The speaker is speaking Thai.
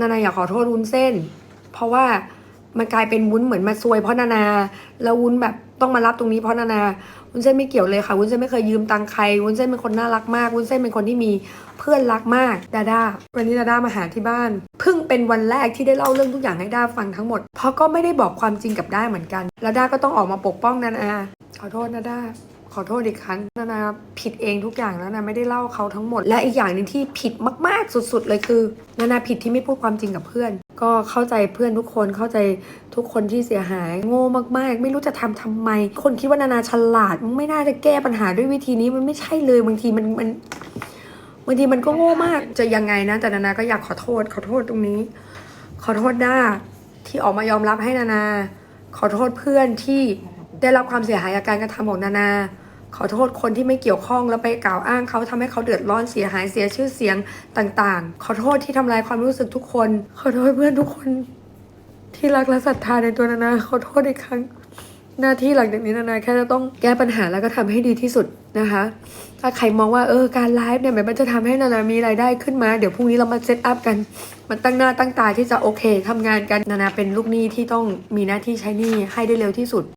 นานาอยากขอโทษวุ้นเส้น เพราะว่ามันกลายเป็นวุ้นเหมือนมาซวยเพราะนานา แล้ววุ้นแบบต้องมารับตรงนี้เพราะนานา วุ้นเส้นไม่เกี่ยวเลยค่ะ วุ้นเส้นไม่เคยยืมตังใคร วุ้นเส้นเป็นคนน่ารักมาก วุ้นเส้นเป็นคนที่มีเพื่อนรักมาก ดาด้า วันนี้ดาด้ามาหาที่บ้าน เพิ่งเป็นวันแรกที่ได้เล่าเรื่องทุกอย่างให้ด้าฟังทั้งหมด เพราะก็ไม่ได้บอกความจริงกับด้าเหมือนกัน แล้วด้าก็ต้องออกมาปกป้องนานา ขอโทษนะด้า ขอโทษอีกครั้งนานาผิดเองทุกอย่างแล้วนะไม่ได้เล่าเขาทั้งหมด และอีกอย่างหนึ่งที่ผิดมากๆสุด ๆ เลยคือนานาผิดที่ไม่พูดความจริงกับเพื่อน ก็เข้าใจเพื่อนทุกคนเข้าใจทุกคนที่เสียหายโง่มากๆ ไม่รู้จะทำทำไม คนคิดว่านานาฉลาดมไม่น่าจะแก้ปัญหาด้วยวิธีนี้มันไม่ใช่เลยบางทีมันมันบางทีมันก็โง่มากจะยังไงนะ แต่นานาก็อยากขอโทษ ขอโทษตรงนี้ ขอโทษด้าที่ออกมายอมรับให้นานา ขอโทษเพื่อนที่ได้รับความเสียหายจากการกระทำของนานา ขอโทษคนที่ไม่เกี่ยวข้องแล้วไปกล่าวอ้างเขาทำให้เขาเดือดร้อนเสียหายเสียชื่อเสียงต่างๆ ขอโทษที่ทำลายความรู้สึกทุกคน ขอโทษเพื่อนทุกคน ที่รักและศรัทธาในตัวนานาขอโทษอีกครั้ง หน้าที่หลังจากนี้นานาแค่จะต้องแก้ปัญหาแล้วก็ทำให้ดีที่สุดนะคะถ้าใครมองว่าเออการไลฟ์เนี่ยมันจะทำให้นานามีรายได้ขึ้นมา เดี๋ยวพรุ่งนี้เรามาเซตอัพกันมันตั้งหน้าตั้งตาที่จะโอเคทำงานกันนานาเป็นลูกหนี้ที่ต้องมีหน้าที่ใช้หนี้ให้ได้เร็วที่สุด